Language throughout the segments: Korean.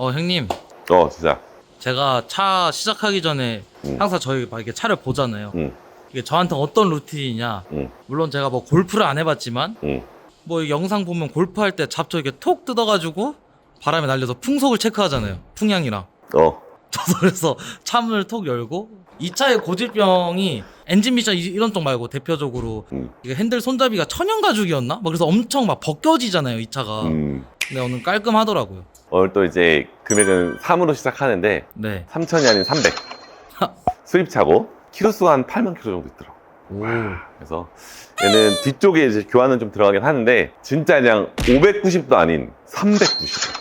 어 형님 어, 진짜. 제가 차 시작하기 전에 음. 항상 저희 막 이렇게 차를 보잖아요. 응, 이게 저한테 어떤 루틴이냐. 응, 물론 제가 뭐 골프를 안 해봤지만 응. 뭐 영상 보면 골프할 때 잡초 이렇게 톡 뜯어가지고 바람에 날려서 풍속을 체크하잖아요. 풍향이랑. 어, 저도 그래서 차문을 톡 열고 이 차의 고질병이 엔진 미션 이- 이런 쪽 말고 대표적으로 음. 이게 핸들 손잡이가 천연 가죽이었나? 뭐 그래서 엄청 막 벗겨지잖아요 이 차가. 음. 근데 오늘 깔끔하더라고요. 오늘 또 이제 금액은 3으로 시작하는데, 네. 3천이 아닌 300. 수입차고, 키로수가 한 8만 킬로 정도 있더라고. 오. 그래서 얘는 뒤쪽에 이제 교환은 좀 들어가긴 하는데, 진짜 그냥 590도 아닌 390.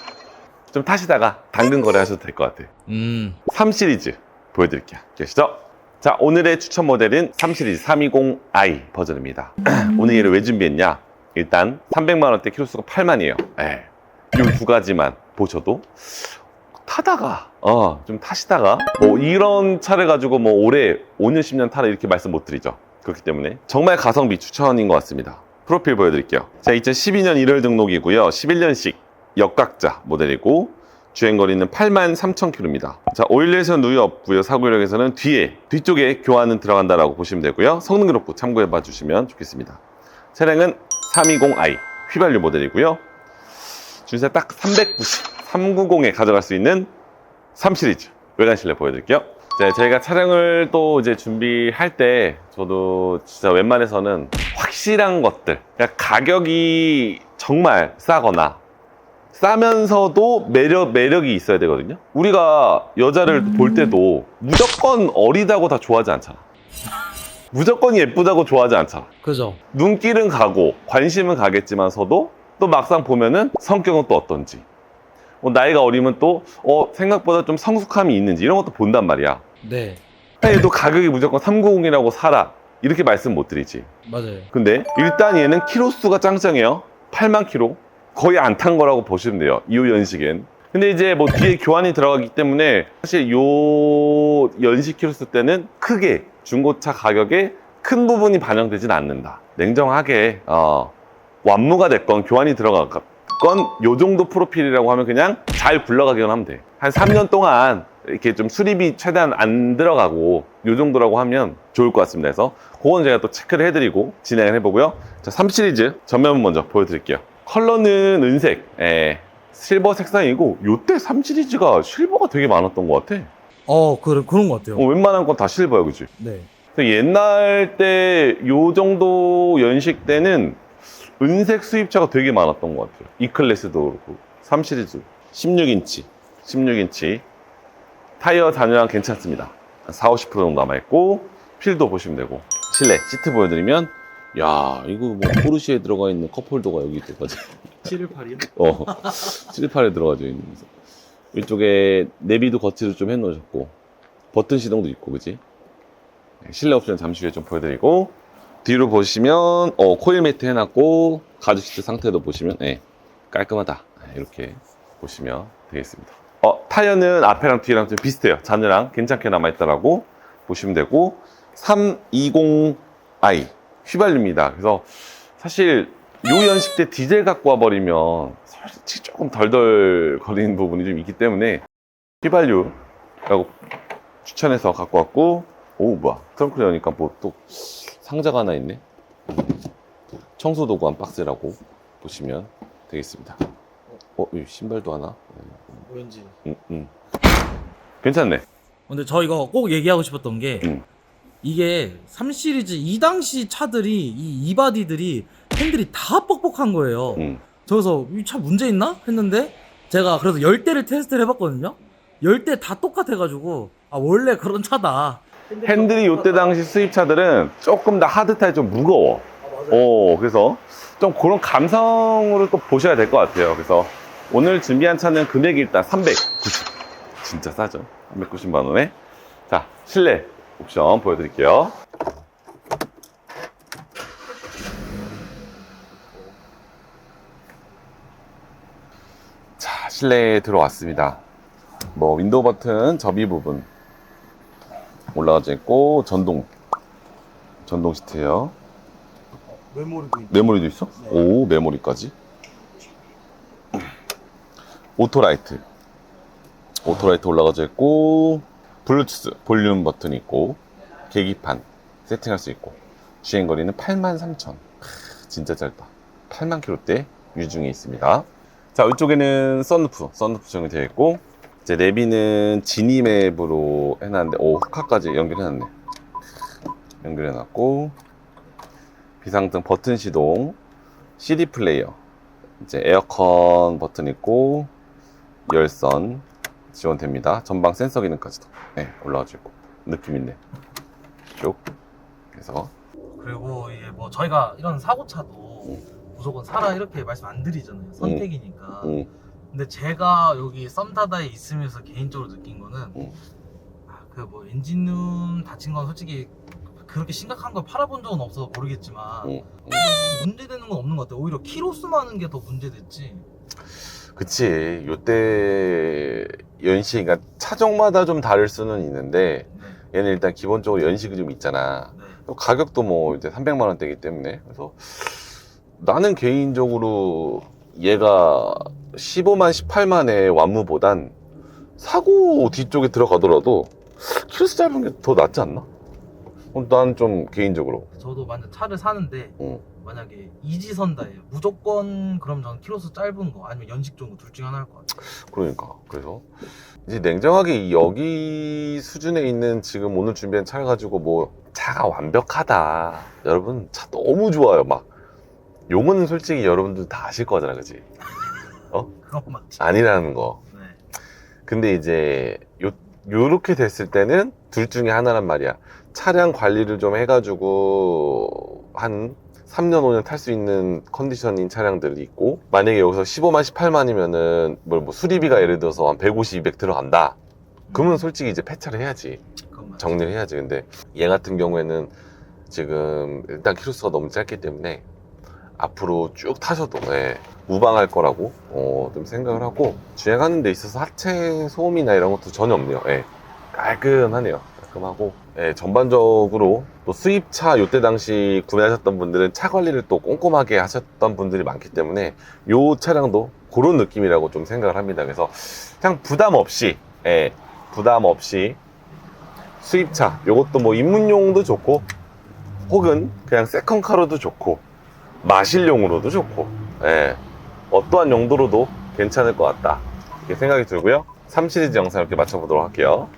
좀 타시다가 당근 거래 하셔도 될 것 같아요. 음. 3 시리즈 보여드릴게요. 계시죠? 자, 오늘의 추천 모델은 3 시리즈 320i 버전입니다. 오늘 얘를 왜 준비했냐? 일단 300만 원대 키로수가 8만이에요. 예. 이두 가지만 보셔도 타다가, 어, 좀 타시다가, 뭐 이런 차를 가지고 뭐 올해 5년, 10년 타라 이렇게 말씀 못 드리죠. 그렇기 때문에 정말 가성비 추천인 것 같습니다. 프로필 보여드릴게요. 자, 2012년 1월 등록이고요. 11년식 역각자 모델이고, 주행거리는 8만 3천 킬로입니다. 자, 오일에서는 누유 없고요. 사고력에서는 뒤에, 뒤쪽에 교환은 들어간다라고 보시면 되고요. 성능 기록부 참고해 봐 주시면 좋겠습니다. 차량은 320i 휘발유 모델이고요. 준세 딱 390, 390에 가져갈 수 있는 3 시리즈 외관 실내 보여드릴게요. 자, 저희가 촬영을 또 이제 준비할 때 저도 진짜 웬만해서는 확실한 것들, 그러니까 가격이 정말 싸거나 싸면서도 매력, 매력이 있어야 되거든요. 우리가 여자를 볼 때도 무조건 어리다고 다 좋아하지 않잖아. 무조건 예쁘다고 좋아하지 않잖아. 그죠. 눈길은 가고 관심은 가겠지만서도 또 막상 보면은 성격은 또 어떤지 뭐 나이가 어리면 또 어, 생각보다 좀 성숙함이 있는지 이런 것도 본단 말이야. 네. 얘도 가격이 무조건 390이라고 사라. 이렇게 말씀 못 드리지. 맞아요. 근데 일단 얘는 키로수가 짱짱해요. 8만 키로. 거의 안 탄 거라고 보시면 돼요. 이 연식엔. 근데 이제 뭐 뒤에 교환이 들어가기 때문에 사실 요 연식 키로수 때는 크게 중고차 가격에 큰 부분이 반영되진 않는다. 냉정하게 어, 완무가 됐건 교환이 들어 갔건 요 정도 프로필이라고 하면 그냥 잘 굴러가기만 하면 돼 한 3년 동안 이렇게 좀 수리비 최대한 안 들어가고 요 정도라고 하면 좋을 것 같습니다. 그래서 그건 제가 또 체크를 해드리고 진행을 해보고요. 자, 3 시리즈 전면 먼저 보여드릴게요. 컬러는 은색. 예, 실버 색상이고 요때 3 시리즈가 실버가 되게 많았던 것 같아. 어, 그, 그런 것 같아요. 어, 웬만한 건 다 실버야 그지 네. 옛날 때 요 정도 연식 때는 은색 수입차가 되게 많았던 것 같아요. E클래스도 그렇고 3 시리즈 16인치 16인치 타이어 단열랑 괜찮습니다. 한 4, 50% 정도 남아있고 필도 보시면 되고 실내 시트 보여드리면 야 이거 뭐 포르쉐에 들어가 있는 컵홀더가 여기 있거든 7일 8일? 어 7, 8에 들어가져 있는. 이쪽에 내비도 거치를 좀 해놓으셨고 버튼 시동도 있고 그지? 네, 실내 옵션 잠시 후에 좀 보여드리고 뒤로 보시면 어, 코일 매트 해놨고 가죽 시트 상태도 보시면 네, 깔끔하다. 네, 이렇게 보시면 되겠습니다. 어, 타이어는 앞에랑 뒤랑 좀 비슷해요. 잔여랑 괜찮게 남아있다라고 보시면 되고 320i 휘발유입니다. 그래서 사실 요 연식 때 디젤 갖고 와버리면 솔직히 조금 덜덜 거리는 부분이 좀 있기 때문에 휘발유라고 추천해서 갖고 왔고 오 뭐야 트렁크를 여니까 뭐 또 상자가 하나 있네 청소 도구 한 박스라고 보시면 되겠습니다 어, 이 신발도 하나 왠지. 음, 음. 괜찮네 근데 저 이거 꼭 얘기하고 싶었던 게 음. 이게 3 시리즈 이 당시 차들이 이 이바디들이 핸들이 다 뻑뻑한 거예요. 음. 저기서 이 차 문제 있나 했는데 제가 그래서 열 대를 테스트를 해봤거든요. 열대 다 똑같아가지고 아 원래 그런 차다. 핸들이 요때 당시 수입차들은 조금 더 하드타이 좀 무거워 오, 그래서 좀 그런 감성으로 또 보셔야 될 것 같아요. 그래서 오늘 준비한 차는 금액이 일단 390. 진짜 싸죠? 390만 원에. 자, 실내 옵션 보여드릴게요. 자, 실내에 들어왔습니다. 뭐 윈도우 버튼 접이 부분 올라가져 있고 전동 전동 시트예요. 메모리도 있 메모리도 있어? 네. 오, 메모리까지. 오토라이트. 오토라이트 올라가져 있고 블루투스 볼륨 버튼 있고 계기판 세팅할 수 있고 주행 거리는 83,000 진짜 짧다 8만 킬로대 유중에 있습니다 자 이쪽에는 썬루프 썬루프 적용되어 있고 이제 내비는 지니맵으로 해놨는데 오 후카까지 연결해놨네 연결해놨고 비상등 버튼 시동 CD 플레이어 이제 에어컨 버튼 있고 열선 지원됩니다. 전방 센서 기능까지도 네, 올라가지고 있고 느낌 있네. 쭉 그래서 그리고 이게 뭐 저희가 이런 사고차도 무조건 사라 이렇게 말씀 안 드리잖아요. 선택이니까. 음, 근데 제가 여기 썸타다에 있으면서 개인적으로 느낀 거는 음. 그뭐 엔진룸 다친 건 솔직히 그렇게 심각한 걸 팔아본 적은 없어서 모르겠지만 음, 음. 문제되는 건 없는 것 같아요. 오히려 키로수 많은 게 더 문제됐지. 그치 요때 연식 그러니까 차종마다 좀 다를 수는 있는데 네. 얘는 일단 기본적으로 연식이 좀 있잖아. 네. 또 가격도 뭐 이제 300만 원대이기 때문에 그래서 나는 개인적으로 얘가 15만 18만의 완무보단 사고 뒤쪽에 들어가더라도 키로수 짧은 게 더 낫지 않나? 어, 난좀 개인적으로 저도 만약 차를 사는데 응. 만약에 이지선다예요. 무조건 그럼 저는 키로수 짧은 거 아니면 연식 좋은 거 둘 중에 하나일 것 같아요. 그러니까 그래서 이제 냉정하게 이 여기 수준에 있는 지금 오늘 준비한 차를 가지고 뭐 차가 완벽하다 여러분 차 너무 좋아요 막 용은 솔직히 여러분들 다 아실 거잖아 그지 그건 맞지. 아니라는 거. 네. 근데 이제 요 요렇게 됐을 때는 둘 중에 하나란 말이야. 차량 관리를 좀 해가지고 한 3년 5년 탈 수 있는 컨디션인 차량들이 있고 만약에 여기서 15만 18만이면은 뭘 뭐 수리비가 예를 들어서 한 150, 200 들어간다. 그러면 솔직히 이제 폐차를 해야지. 정리를 해야지. 근데 얘 같은 경우에는 지금 일단 키로수가 너무 짧기 때문에 앞으로 쭉 타셔도 예, 무방할 거라고 어, 좀 생각을 하고 주행하는 데 있어서 하체 소음이나 이런 것도 전혀 없네요. 예, 깔끔하네요. 깔끔하고 예, 전반적으로 또 수입차 요때 당시 구매하셨던 분들은 차 관리를 또 꼼꼼하게 하셨던 분들이 많기 때문에 요 차량도 그런 느낌이라고 좀 생각을 합니다. 그래서 그냥 부담 없이 예, 부담 없이 수입차 요것도 뭐 입문용도 좋고 혹은 그냥 세컨카로도 좋고 마실용으로도 좋고 예, 어떠한 용도로도 괜찮을 것 같다. 이렇게 생각이 들고요. 3 시리즈 영상 이렇게 맞춰보도록 할게요.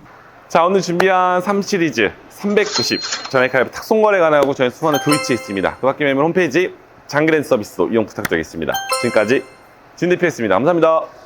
자 오늘 준비한 3 시리즈 390 전액 할부 탁송거래 가능하고 저희 수원에 도이치에 있습니다. 그 밖에 매물 홈페이지 장그랜 서비스도 이용 부탁드리겠습니다. 지금까지 진대피였습니다. 감사합니다